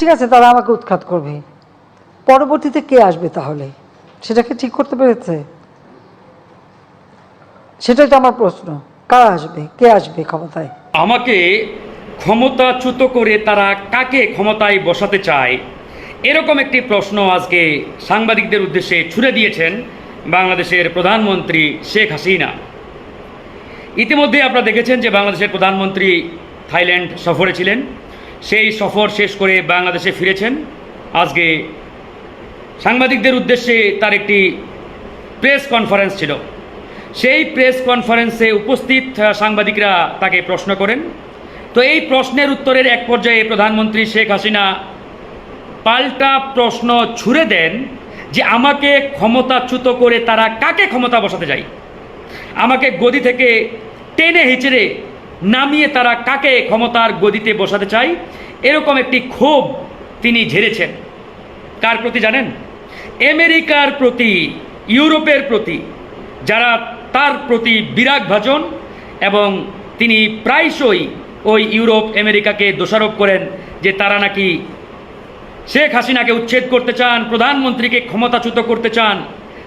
ঠিক আছে, তারা আমাকে উৎখাত করবে। পরবর্তীতে কে আসবে তাহলে? সেটাকে ঠিক করতে পেরেছে? সেটাই তো আমার প্রশ্ন। কারা আসবে? কে আসবে ক্ষমতায়? আমাকে ক্ষমতাচ্যুত করে তারা কাকে ক্ষমতায় বসাতে চায়, এরকম একটি প্রশ্ন আজকে সাংবাদিকদের উদ্দেশ্যে ছুড়ে দিয়েছেন বাংলাদেশের প্রধানমন্ত্রী শেখ হাসিনা। ইতিমধ্যে আপনারা দেখেছেন যে বাংলাদেশের প্রধানমন্ত্রী থাইল্যান্ড সফরে ছিলেন। সেই সফর শেষ করে বাংলাদেশে ফিরেছেন। আজকে সাংবাদিকদের উদ্দেশ্যে তার একটি প্রেস কনফারেন্স ছিল। সেই প্রেস কনফারেন্সে উপস্থিত সাংবাদিকরা তাকে প্রশ্ন করেন। তো এই প্রশ্নের উত্তরের এক পর্যায়ে প্রধানমন্ত্রী শেখ হাসিনা পাল্টা প্রশ্ন ছুড়ে দেন যে আমাকে ক্ষমতাচ্যুত করে তারা কাকে ক্ষমতা বসাতে যায় আমাকে গদি থেকে টেনে হিচড়ে নামিয়ে তারা কাকে ক্ষমতার গদিতে বসাতে চায়, এরকম একটি ক্ষোভ তিনি ঝেড়েছেন। কার প্রতি জানেন? আমেরিকার প্রতি, ইউরোপের প্রতি, যারা তার প্রতি বিরাগ ভাজন এবং তিনি প্রায়শই ওই ইউরোপ আমেরিকাকে দোষারোপ করেন যে তারা নাকি শেখ হাসিনাকে উচ্ছেদ করতে চান, প্রধানমন্ত্রীকে ক্ষমতাচ্যুত করতে চান,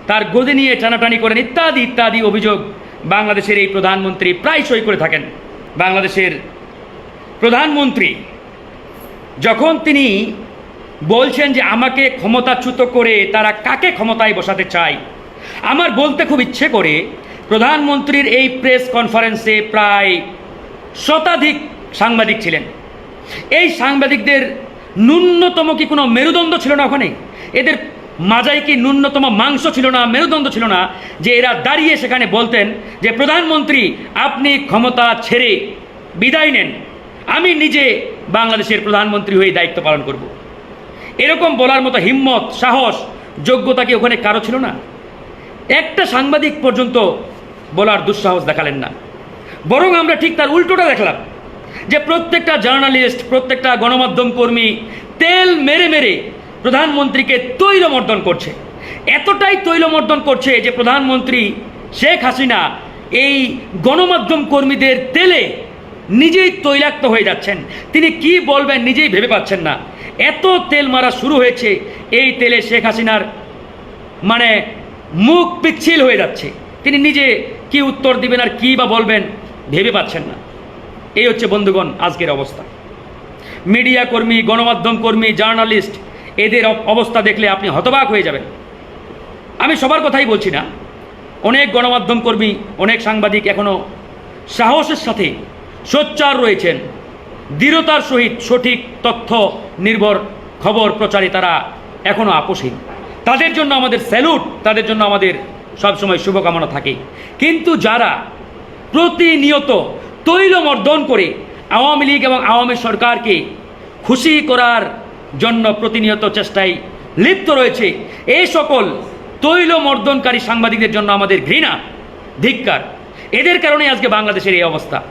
তার গদি নিয়ে টানাটানি করেন ইত্যাদি ইত্যাদি অভিযোগ বাংলাদেশের এই প্রধানমন্ত্রী প্রায়শই করে থাকেন। বাংলাদেশের প্রধানমন্ত্রী, যখন তিনি বলছেন যে আমাকে ক্ষমতাচ্যুত করে তারা কাকে ক্ষমতায় বসাতে চায়, আমার বলতে খুব ইচ্ছে করে প্রধানমন্ত্রীর এই প্রেস কনফারেন্সে প্রায় শতাধিক সাংবাদিক ছিলেন। এই সাংবাদিকদের ন্যূনতম কি কোনো মেরুদণ্ড ছিল না ওখানে? এদের মাজায় কি ন্যূনতম মাংস ছিল না, মেরুদণ্ড ছিল না, যে এরা দাঁড়িয়ে সেখানে বলতেন যে, প্রধানমন্ত্রী, আপনি ক্ষমতা ছেড়ে বিদায় নেন। আমি নিজে বাংলাদেশের প্রধানমন্ত্রী হয়ে দায়িত্ব পালন করব। এরকম বলার মতো হিম্মত, সাহস, যোগ্যতা কি ওখানে কারও ছিল না? একটা সাংবাদিক পর্যন্ত বলার দুঃসাহস দেখালেন না। বরং আমরা ঠিক তার উল্টোটা দেখলাম, যে প্রত্যেকটা জার্নালিস্ট, প্রত্যেকটা গণমাধ্যম কর্মী তেল মেরে মেরে প্রধানমন্ত্রীকে তৈলমর্দন করছে। এতটাই তৈলমর্দন করছে যে প্রধানমন্ত্রী শেখ হাসিনা এই গণমাধ্যম কর্মীদের তেলে নিজেই তৈলাক্ত হয়ে যাচ্ছেন। তিনি কি বলবেন নিজেই ভেবে পাচ্ছেন না। এত তেল মারা শুরু হয়েছে, এই তেলে শেখ হাসিনার মানে মুখ পিচ্ছিল হয়ে যাচ্ছে। তিনি নিজে কি উত্তর দিবেন আর কি বা বলবেন ভেবে পাচ্ছেন না। এই হচ্ছে বন্ধুগণ আজকের অবস্থা। মিডিয়া কর্মী, গণমাধ্যম কর্মী, জার্নালিস্ট এদের অবস্থা দেখলে আপনি হতবাক হয়ে যাবেন। আমি সবার কথাই বলছি না। অনেক গণমাধ্যম কর্মী, অনেক সাংবাদিক এখনও সাহসের সাথে সোচ্চার রয়েছেন। দৃঢ়তার সহিত সঠিক তথ্য নির্ভর খবর প্রচারে তারা এখনও আপোষহীন। তাদের জন্য আমাদের স্যালুট, তাদের জন্য আমাদের সবসময় শুভকামনা থাকে। কিন্তু যারা প্রতিনিয়ত তৈলমর্দন করে আওয়ামী লীগ এবং আওয়ামী সরকারকে খুশি করার জন্য প্রতিনিয়ত চেষ্টায় লিপ্ত রয়েছে এই সকল তৈল মর্দনকারী সাংবাদিকদের জন্য আমাদের ঘৃণা, ধিক্কার। এদের কারণে আজকে বাংলাদেশের এই অবস্থা।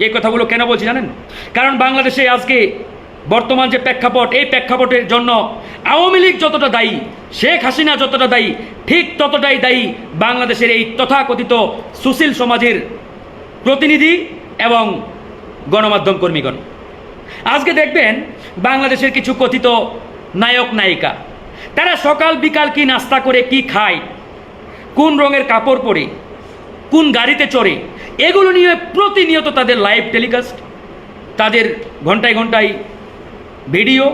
এই কথাগুলো কেন বলছি জানেন? কারণ বাংলাদেশে আজকে বর্তমান যে প্রেক্ষাপট, এই প্রেক্ষাপটের জন্য আওয়ামী লীগ যতটা দায়ী, শেখ হাসিনা যতটা দায়ী, ঠিক ততটাই দায়ী বাংলাদেশের এই তথাকথিত সুশীল সমাজের প্রতিনিধি এবং গণমাধ্যম কর্মীগণ। আজকে দেখবেন বাংলাদেশের কিছু কথিত নায়ক, নায়িকা। তারা সকাল বিকাল কি নাস্তা করে, কি খায়, কোন রঙের কাপড় পরে, কোন গাড়িতে চড়ে, এগুলো নিয়ে প্রতিনিয়ত তাদের লাইভ টেলিকাস্ট তাদের ঘন্টায় ঘন্টায় ভিডিও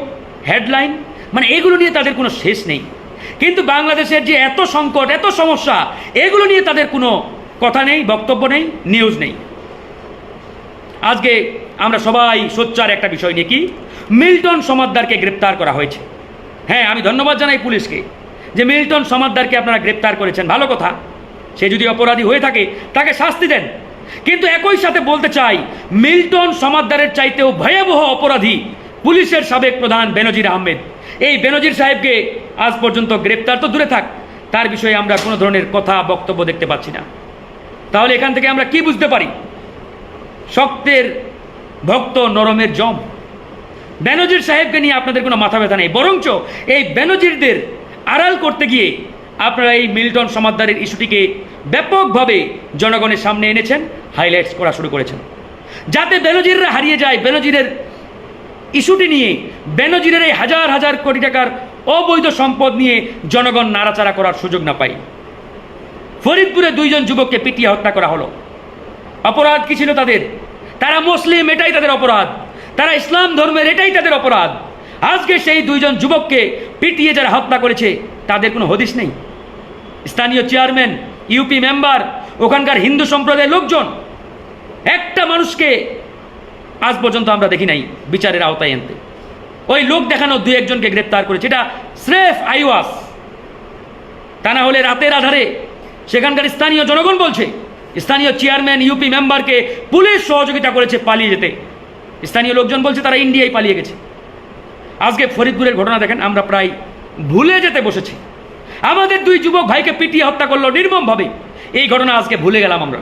হেডলাইন মানে এগুলো নিয়ে তাদের কোনো শেষ নেই। কিন্তু বাংলাদেশের যে এত সংকট, এত সমস্যা, এগুলো নিয়ে তাদের কোনো কথা নেই, বক্তব্য নেই নিউজ নেই। আজকে আমরা সবাই সোচ্চার একটা বিষয় নিয়ে কি? মিল্টন সমাদ্দারকে গ্রেপ্তার করা হয়েছে। হ্যাঁ আমি ধন্যবাদ জানাই পুলিশকে যে মিল্টন সমাদ্দারকে আপনারা গ্রেপ্তার করেছেন। ভালো কথা। সে যদি অপরাধী হয়ে থাকে, তাকে শাস্তি দেন। কিন্তু একই সাথে বলতে চাই, মিল্টন সমাদ্দারের চাইতেও ভয়াবহ অপরাধী পুলিশের সাবেক প্রধান বেনজির আহমেদ। এই বেনজির সাহেবকে আজ পর্যন্ত গ্রেপ্তার তো দূরে থাক, তার বিষয়ে আমরা কোনো ধরনের কথা বক্তব্য দেখতে পাচ্ছি না। তাহলে এখান থেকে আমরা কি বুঝতে পারি? শক্তের ভক্ত নরমের জম। বেনজির সাহেবকে নিয়ে আপনাদের কোনো মাথা ব্যথা নেই। বরঞ্চ এই বেনজিরদের আড়াল করতে গিয়ে আপনারা এই মিল্টন সমাদ্দারের ইস্যুটিকে ব্যাপকভাবে জনগণের সামনে এনেছেন, হাইলাইটস করা শুরু করেছেন। যাতে বেনজিররা হারিয়ে যায়, বেনজিরের ইস্যুটি নিয়ে, বেনজিরের এই হাজার হাজার কোটি টাকার অবৈধ সম্পদ নিয়ে জনগণ নাড়াচাড়া করার সুযোগ না পাই। ফরিদপুরে দুইজন যুবককে পিটিয়ে হত্যা করা হলো। অপরাধ কি ছিল তাদের? তারা মুসলিম, এটাই তাদের অপরাধ। তারা ইসলাম ধর্মের, এটাই তাদের অপরাধ। আজকে সেই দুইজন যুবককে পিটিয়ে যারা হত্যা করেছে, তাদের কোনো হদিশ নেই। স্থানীয় চেয়ারম্যান, ইউপি মেম্বার, ওখানকার হিন্দু সম্প্রদায়ের লোকজন, একটা মানুষকে আজ পর্যন্ত আমরা দেখি নাই বিচারের আওতায় আনতে। ওই লোক দেখানো দুই একজনকে গ্রেপ্তার করেছে, এটা স্রেফ আইওয়াস। তা না হলে রাতের আধারে সেখানকার স্থানীয় জনগণ বলছে স্থানীয় চেয়ারম্যান ইউপি মেম্বারকে পুলিশ সহযোগিতা করেছে পালিয়ে যেতে। স্থানীয় লোকজন বলছে তারা ইন্ডিয়ায় পালিয়ে গেছে। আজকে ফরিদপুরের ঘটনা দেখেন, আমরা প্রায় ভুলে যেতে বসেছি। আমাদের দুই যুবক ভাইকে পিটিয়ে হত্যা করল নির্মমভাবে। এই ঘটনা আজকে ভুলে গেলাম আমরা।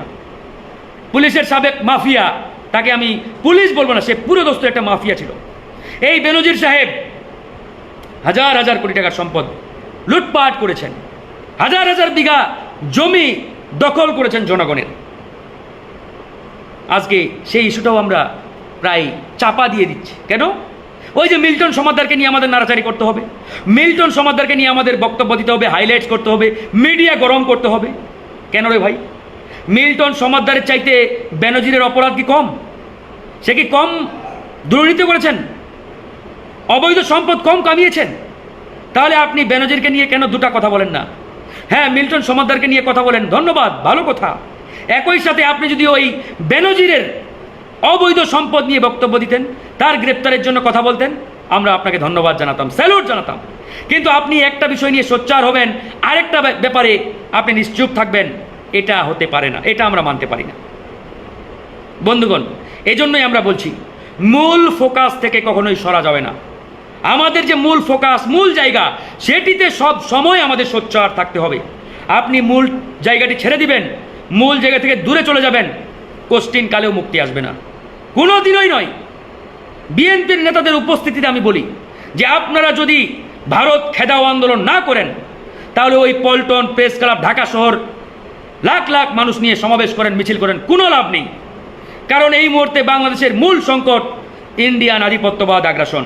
পুলিশের সাবেক মাফিয়া, তাকে আমি পুলিশ বলব না, সে পুরো দোস্ত একটা মাফিয়া ছিল। এই বেনজির সাহেব হাজার হাজার কোটি টাকার সম্পদ লুটপাট করেছেন। হাজার হাজার বিঘা জমি দখল করেছেন জনগণের। আজকে সেই ইস্যুটাও আমরা প্রায় চাপা দিয়ে দিচ্ছি। কেন? ওই যে মিল্টন সমাদারকে নিয়ে আমাদের নাড়াচাড়ি করতে হবে। মিল্টন সমাদারকে নিয়ে আমাদের বক্তব্য দিতে হবে, হাইলাইটস করতে হবে, মিডিয়া গরম করতে হবে। কেন রে ভাই? মিল্টন সমাদারের চাইতে ব্যানজিরের অপরাধ কি কম? সে কি কম দুর্নীতি করেছেন? অবৈধ সম্পদ কম কামিয়েছেন? তাহলে আপনি ব্যানার্জিরকে নিয়ে কেন দুটা কথা বলেন না? হ্যাঁ মিল্টন সমাদ্দারকে নিয়ে কথা বলেন। ধন্যবাদ, ভালো কথা। একই সাথে আপনি যদি ওই বেনজিরের অবৈধ সম্পদ নিয়ে বক্তব্য দিতেন, তার গ্রেপ্তারের জন্য কথা বলতেন, আমরা আপনাকে ধন্যবাদ জানাতাম, স্যালুট জানাতাম। কিন্তু আপনি একটা বিষয় নিয়ে সোচ্চার হবেন, আরেকটা ব্যাপ- ব্যাপারে আপনি নিশ্চুপ থাকবেন, এটা হতে পারে না, এটা আমরা মানতে পারি না। বন্ধুগণ, এজন্যই আমরা বলছি, মূল ফোকাস থেকে কখনোই সরা যাবে না। আমাদের যে মূল ফোকাস, মূল জায়গা, সেটিতে সব সময় আমাদের সোচ্চার থাকতে হবে। আপনি মূল জায়গাটি ছেড়ে দিবেন, মূল জায়গা থেকে দূরে চলে যাবেন কোশ্চিন কালেও মুক্তি আসবে না। কোনো দিনই নয়, বিএনপির নেতাদের উপস্থিতিতে আমি বলি যে আপনারা যদি ভারত খেদাও আন্দোলন না করেন, তাহলে ওই পল্টন প্রেস ক্লাব ঢাকা শহর লাখ লাখ মানুষ নিয়ে সমাবেশ করেন, মিছিল করেন, কোনো লাভ নেই। কারণ এই মুহূর্তে বাংলাদেশের মূল সংকট ইন্ডিয়ান আধিপত্যবাদ আগ্রাসন।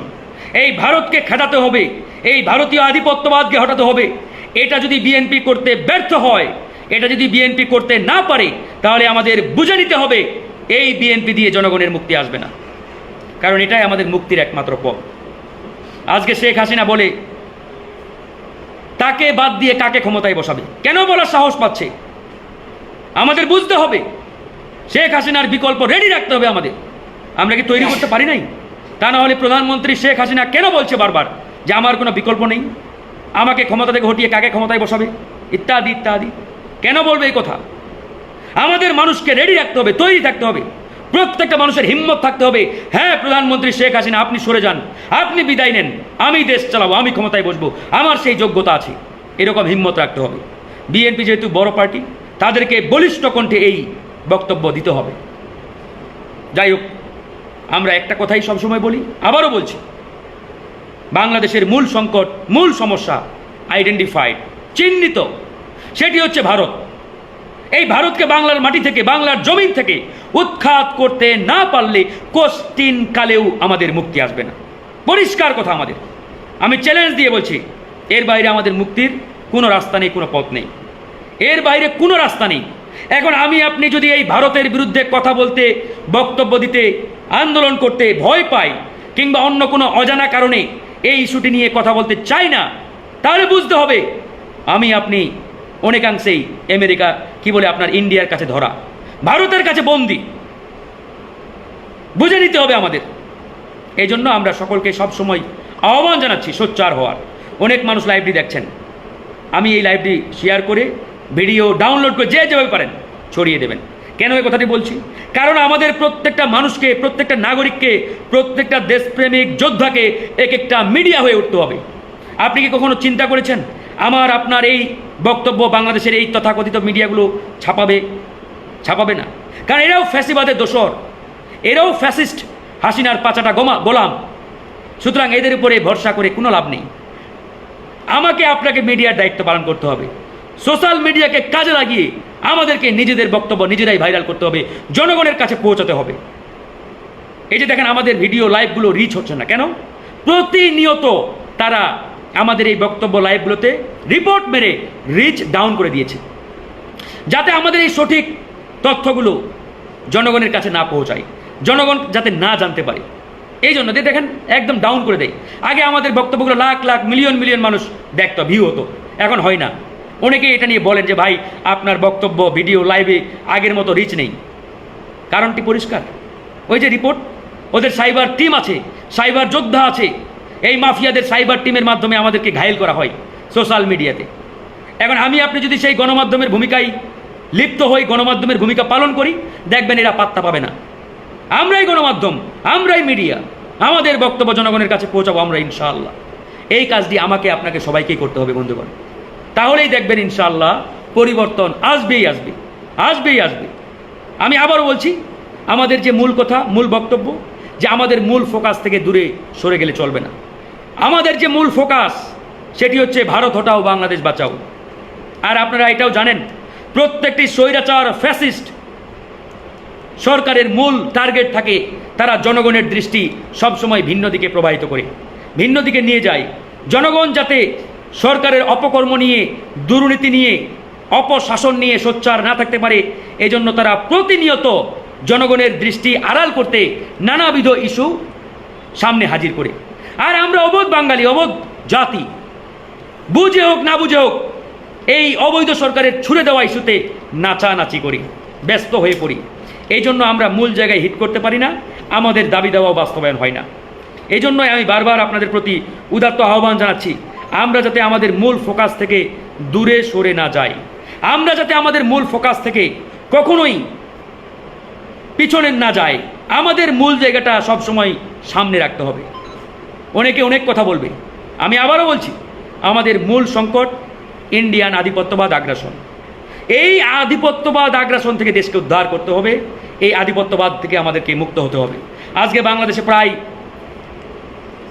এই ভারতকে খেদাতে হবে। এই ভারতীয় আধিপত্যবাদকে হটাতে হবে। এটা যদি বিএনপি করতে ব্যর্থ হয়, এটা যদি বিএনপি করতে না পারে, তাহলে আমাদের বুঝে নিতে হবে, এই বিএনপি দিয়ে জনগণের মুক্তি আসবে না। কারণ এটাই আমাদের মুক্তির একমাত্র পথ। আজকে শেখ হাসিনা বলে, তাকে বাদ দিয়ে কাকে ক্ষমতায় বসাবে? কেন বলার সাহস পাচ্ছে? আমাদের বুঝতে হবে। শেখ হাসিনার বিকল্প রেডি রাখতে হবে আমাদের। আমরা কি তৈরি করতে পারি নাই? তা না হলে প্রধানমন্ত্রী শেখ হাসিনা কেন বলছে বারবার যে আমার কোনো বিকল্প নেই? আমাকে ক্ষমতা থেকে হটিয়ে কাকে ক্ষমতায় বসাবে? ইত্যাদি ইত্যাদি। কেন বলবে এই কথা? আমাদের মানুষকে রেডি রাখতে হবে, তৈরি থাকতে হবে। প্রত্যেকটা মানুষের হিম্মত থাকতে হবে। হ্যাঁ প্রধানমন্ত্রী শেখ হাসিনা, আপনি সরে যান। আপনি বিদায় নেন। আমি দেশ চালাবো, আমি ক্ষমতায় বসবো। আমার সেই যোগ্যতা আছে। এরকম হিম্মত রাখতে হবে। বিএনপি যেহেতু বড় পার্টি, তাদেরকে বলিষ্ঠ কণ্ঠে এই বক্তব্য দিতে হবে। যাই হোক আমরা একটা কথাই সবসময় বলি, আবারও বলছি, বাংলাদেশের মূল সংকট, মূল সমস্যা আইডেন্টিফাইড চিহ্নিত, সেটি হচ্ছে ভারত। এই ভারতকে বাংলার মাটি থেকে, বাংলার জমিন থেকে উৎখাত করতে না পারলে কোশ্চিন কালেও আমাদের মুক্তি আসবে না। পরিষ্কার কথা আমাদের। আমি চ্যালেঞ্জ দিয়ে বলছি, এর বাইরে আমাদের মুক্তির কোনো রাস্তা নেই, কোনো পথ নেই। এর বাইরে কোনো রাস্তা নেই। এখন আমি, আপনি যদি এই ভারতের বিরুদ্ধে কথা বলতে, বক্তব্য দিতে আন্দোলন করতে ভয় পাই কিংবা অন্য কোনো অজানা কারণে এই ইস্যুটি নিয়ে কথা বলতে চাই না, তাহলে বুঝতে হবে আমি আপনি অনেকাংশেই আমেরিকা, কি বলে আপনার ইন্ডিয়ার কাছে ধরা, ভারতের কাছে বন্দি। বুঝে নিতে হবে আমাদের। এই জন্য আমরা সকলকে সব সময় আহ্বান জানাচ্ছি সোচ্চার হওয়ার। অনেক মানুষ লাইভটি দেখছেন। আমি এই লাইভটি শেয়ার করে ভিডিও ডাউনলোড করে যে যেভাবে পারেন ছড়িয়ে দেবেন। কেন এই কথাটি বলছি? কারণ আমাদের প্রত্যেকটা মানুষকে, প্রত্যেকটা নাগরিককে, প্রত্যেকটা দেশপ্রেমিক যোদ্ধাকে এক একটা মিডিয়া হয়ে উঠতে হবে। আপনি কি কখনো চিন্তা করেছেন, আমার, আপনার এই বক্তব্য বাংলাদেশের এই তথাকথিত মিডিয়াগুলো ছাপাবে? ছাপাবে না। কারণ এরাও ফ্যাসিবাদের দোসর এরাও ফ্যাসিস্ট। হাসিনার পাচাটা গোমা, গোলাম। সুতরাং এদের উপরে ভরসা করে কোনো লাভ নেই। আমাকে আপনাকে মিডিয়ার দায়িত্ব পালন করতে হবে। সোশ্যাল মিডিয়াকে কাজে লাগিয়ে আমাদেরকে নিজেদের বক্তব্য নিজেরাই ভাইরাল করতে হবে, জনগণের কাছে পৌঁছাতে হবে। এই যে দেখেন আমাদের ভিডিও লাইভগুলো রিচ হচ্ছে না। কেন? প্রতিনিয়ত তারা আমাদের এই বক্তব্য লাইভগুলোতে রিপোর্ট মেরে রিচ ডাউন করে দিয়েছে। যাতে আমাদের এই সঠিক তথ্যগুলো জনগণের কাছে না পৌঁছায়, জনগণ যাতে না জানতে পারে। এই জন্য দেখেন, একদম ডাউন করে দেয়। আগে আমাদের বক্তব্যগুলো লাখ লাখ মিলিয়ন মিলিয়ন মানুষ দেখত ভিউ হতো। এখন হয় না। অনেকে এটা নিয়ে বলেন যে, ভাই, আপনার বক্তব্য, ভিডিও, লাইভে আগের মতো রিচ নেই। কারণটি পরিষ্কার। ওই যে রিপোর্ট ওদের সাইবার টিম আছে সাইবার যোদ্ধা আছে। এই মাফিয়াদের সাইবার টিমের মাধ্যমে আমাদেরকে ঘায়েল করা হয় সোশ্যাল মিডিয়াতে এখন আমি, আপনি যদি সেই গণমাধ্যমের ভূমিকায় লিপ্ত হই, গণমাধ্যমের ভূমিকা পালন করি, দেখবেন এরা পাত্তা পাবে না। আমরাই গণমাধ্যম, আমরাই মিডিয়া আমাদের বক্তব্য জনগণের কাছে পৌঁছাবো আমরা ইনশাআল্লাহ। এই কাজটি আমাকে, আপনাকে সবাইকেই করতে হবে, বন্ধুগণ। তাহলেই দেখবেন ইনশাআল্লাহ পরিবর্তন আসবেই আসবে আসবেই আসবে। আমি আবারও বলছি, আমাদের যে মূল কথা, মূল বক্তব্য, যে আমাদের মূল ফোকাস থেকে দূরে সরে গেলে চলবে না। আমাদের যে মূল ফোকাস, সেটি হচ্ছে ভারত হটাও, বাংলাদেশ বাঁচাও। আর আপনারা এটাও জানেন, প্রত্যেকটি স্বৈরাচার ফ্যাসিস্ট সরকারের মূল টার্গেট থাকে তারা জনগণের দৃষ্টি সবসময় ভিন্ন দিকে প্রবাহিত করে, ভিন্ন দিকে নিয়ে যায়। জনগণ যাতে সরকারের অপকর্ম নিয়ে, দুর্নীতি নিয়ে, অপশাসন নিয়ে সোচ্চার না থাকতে পারে, এজন্য তারা প্রতিনিয়ত জনগণের দৃষ্টি আড়াল করতে নানাবিধ ইস্যু সামনে হাজির করে। আর আমরা অবোধ বাঙালি, অবোধ জাতি। বুঝে হোক, না বুঝে হোক, এই অবৈধ সরকারের ছুড়ে দেওয়া ইস্যুতে নাচানাচি করি, ব্যস্ত হয়ে পড়ি। এই জন্য আমরা মূল জায়গায় হিট করতে পারি না, আমাদের দাবি দেওয়াও বাস্তবায়ন হয় না। এই জন্যই আমি বারবার আপনাদের প্রতি উদাত্ত আহ্বান জানাচ্ছি। আমরা যাতে আমাদের মূল ফোকাস থেকে দূরে সরে না যাই। আমরা যাতে আমাদের মূল ফোকাস থেকে কখনোই পিছনে না যায় আমাদের মূল জায়গাটা সবসময় সামনে রাখতে হবে। অনেকে অনেক কথা বলবে। আমি আবারও বলছি, আমাদের মূল সংকট ইন্ডিয়ান আধিপত্যবাদ আগ্রাসন। এই আধিপত্যবাদ আগ্রাসন থেকে দেশকে উদ্ধার করতে হবে। এই আধিপত্যবাদ থেকে আমাদেরকে মুক্ত হতে হবে। আজকে বাংলাদেশে প্রায়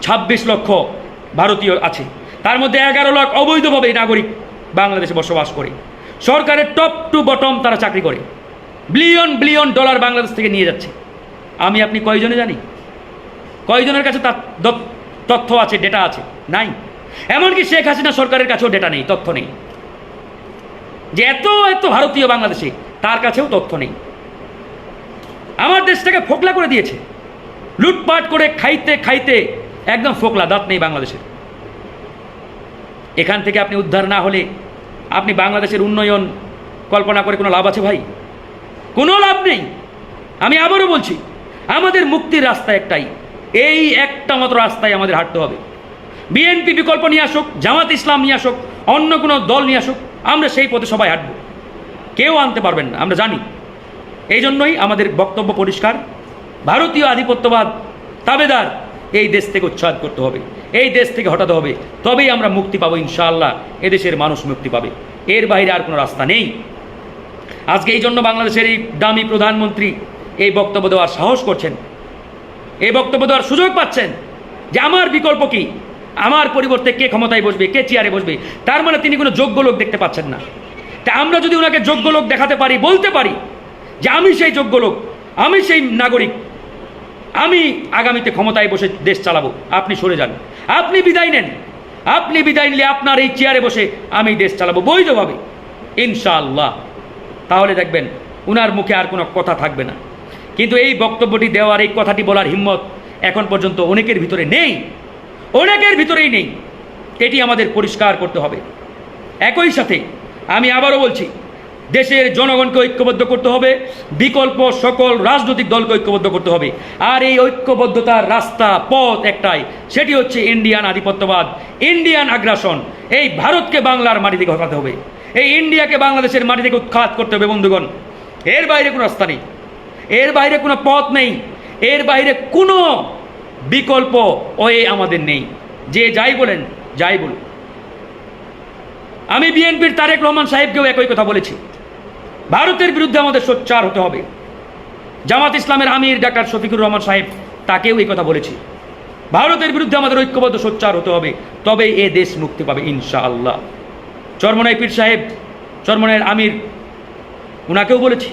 ছাব্বিশ লক্ষ ভারতীয় আছে। তার মধ্যে এগারো লাখ অবৈধভাবে নাগরিক বাংলাদেশে বসবাস করে। সরকারের টপ টু বটম তারা চাকরি করে। বিলিয়ন বিলিয়ন ডলার বাংলাদেশ থেকে নিয়ে যাচ্ছে। আমি, আপনি কয়জনে জানি? কয়জনের কাছে তার তথ্য আছে ডেটা আছে? নাই। এমনকি শেখ হাসিনা সরকারের কাছেও ডেটা নেই, তথ্য নেই। যে এত এত ভারতীয় বাংলাদেশে তার কাছেও তথ্য নেই। আমার দেশটাকে ফোকলা করে দিয়েছে। লুটপাট করে খাইতে খাইতে একদম ফোকলা, দাঁত নেই বাংলাদেশের। এখান থেকে আপনি উদ্ধার না হলে আপনি বাংলাদেশের উন্নয়ন কল্পনা করে কোনো লাভ আছে ভাই? কোনো লাভ নেই। আমি আবারও বলছি, আমাদের মুক্তির রাস্তা একটাই। এই একটা মাত্র রাস্তায় আমাদের হাঁটতে হবে। বিএনপি বিকল্প নিয়ে আসুক, জামাত ইসলাম নিয়ে আসুক, অন্য কোনো দল নিয়ে আসুক, আমরা সেই পথে সবাই হাঁটব। কেউ আনতে পারবেন না, আমরা জানি। এই জন্যই আমাদের বক্তব্য পরিষ্কার। ভারতীয় আধিপত্যবাদ তাবেদার এই দেশ থেকে উচ্ছেদ করতে হবে, এই দেশ থেকে হটাতে হবে, তবেই আমরা মুক্তি পাবো ইনশাআল্লাহ, এদেশের মানুষ মুক্তি পাবে। এর বাইরে আর কোনো রাস্তা নেই। আজকে এই জন্য বাংলাদেশের এই দামি প্রধানমন্ত্রী এই বক্তব্য দেওয়ার সাহস করছেন। এই বক্তব্য দেওয়ার সুযোগ পাচ্ছেন যে আমার বিকল্প কি? আমার পরিবর্তে কে ক্ষমতায় বসবে, কে চেয়ারে বসবে? তার মানে তিনি কোনো যোগ্য লোক দেখতে পাচ্ছেন না। তা আমরা যদি ওনাকে যোগ্য লোক দেখাতে পারি, বলতে পারি যে আমি সেই যোগ্য লোক, আমি সেই নাগরিক আমি আগামীতে ক্ষমতায় বসে দেশ চালাবো। আপনি সরে যান। আপনি বিদায় নেন। আপনি বিদায় নিলে আপনার এই চেয়ারে বসে আমি দেশ চালাবো বৈধভাবে। ইনশাআল্লাহ। তাহলে দেখবেন, উনার মুখে আর কোনো কথা থাকবে না। কিন্তু এই বক্তব্যটি দেওয়ার, এই কথাটি বলার হিম্মত এখন পর্যন্ত অনেকের ভিতরে নেই। অনেকের ভিতরেই নেই। এটি আমাদের পরিষ্কার করতে হবে। একই সাথে আমি আবারও বলছি দেশের জনগণকে ঐক্যবদ্ধ করতে হবে, বিকল্প সকল রাজনৈতিক দলকে ঐক্যবদ্ধ করতে হবে। আর এই ঐক্যবদ্ধতার রাস্তা, পথ একটাই, সেটি হচ্ছে ইন্ডিয়ান আধিপত্যবাদ, ইন্ডিয়ান আগ্রাসন। এই ভারতকে বাংলার মাটি থেকে হটাতে হবে। এই ইন্ডিয়াকে বাংলাদেশের মাটি থেকে উৎখাত করতে হবে, বন্ধুগণ। এর বাইরে কোনো রাস্তা নেই। এর বাইরে কোনো পথ নেই। এর বাইরে কোনো বিকল্প ওয়ে আমাদের নেই। যে যাই বলেন, যাই বলুন আমি বিএনপির তারেক রহমান সাহেবকেও একই কথা বলেছি। ভারতের বিরুদ্ধে আমাদের সোচ্চার হতে হবে। জামাত ইসলামের আমির ডাক্তার শফিকুর রহমান সাহেব, তাকেও এই কথা বলেছি। ভারতের বিরুদ্ধে আমাদের ঐক্যবদ্ধ সোচ্চার হতে হবে, তবে এ দেশ মুক্তি পাবে ইনশাআল্লাহ। চরমনাই পীর সাহেব চরমনাইয়ের আমির, উনাকেও বলেছি,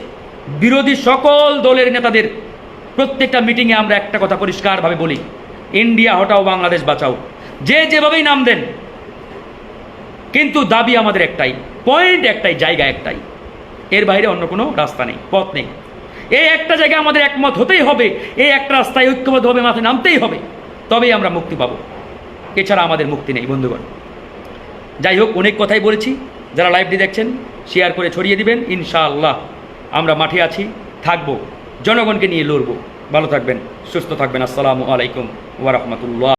বিরোধী সকল দলের নেতাদের প্রত্যেকটা মিটিংয়ে আমরা একটা কথা পরিষ্কারভাবে বলি, ইন্ডিয়া হটাও, বাংলাদেশ বাঁচাও। যে যেভাবেই নাম দেন, কিন্তু দাবি আমাদের একটাই, পয়েন্ট একটাই, জায়গা একটাই। এর বাইরে অন্য কোনো রাস্তা নেই, পথ নেই। এই একটা জায়গায় আমাদের একমত হতেই হবে, এই একটা রাস্তায় ঐক্যবদ্ধভাবে মাথায় নামতেই হবে, তবেই আমরা মুক্তি পাবো। এছাড়া আমাদের মুক্তি নেই, বন্ধুগণ। যাই হোক, অনেক কথাই বলেছি, যারা লাইভটি দেখছেন শেয়ার করে ছড়িয়ে দিবেন, ইনশাআল্লাহ। আমরা মাঠে আছি, থাকব, জনগণকে নিয়ে লড়বো। ভালো থাকবেন, সুস্থ থাকবেন। আসসালামু আলাইকুম ওয়া রাহমাতুল্লাহ।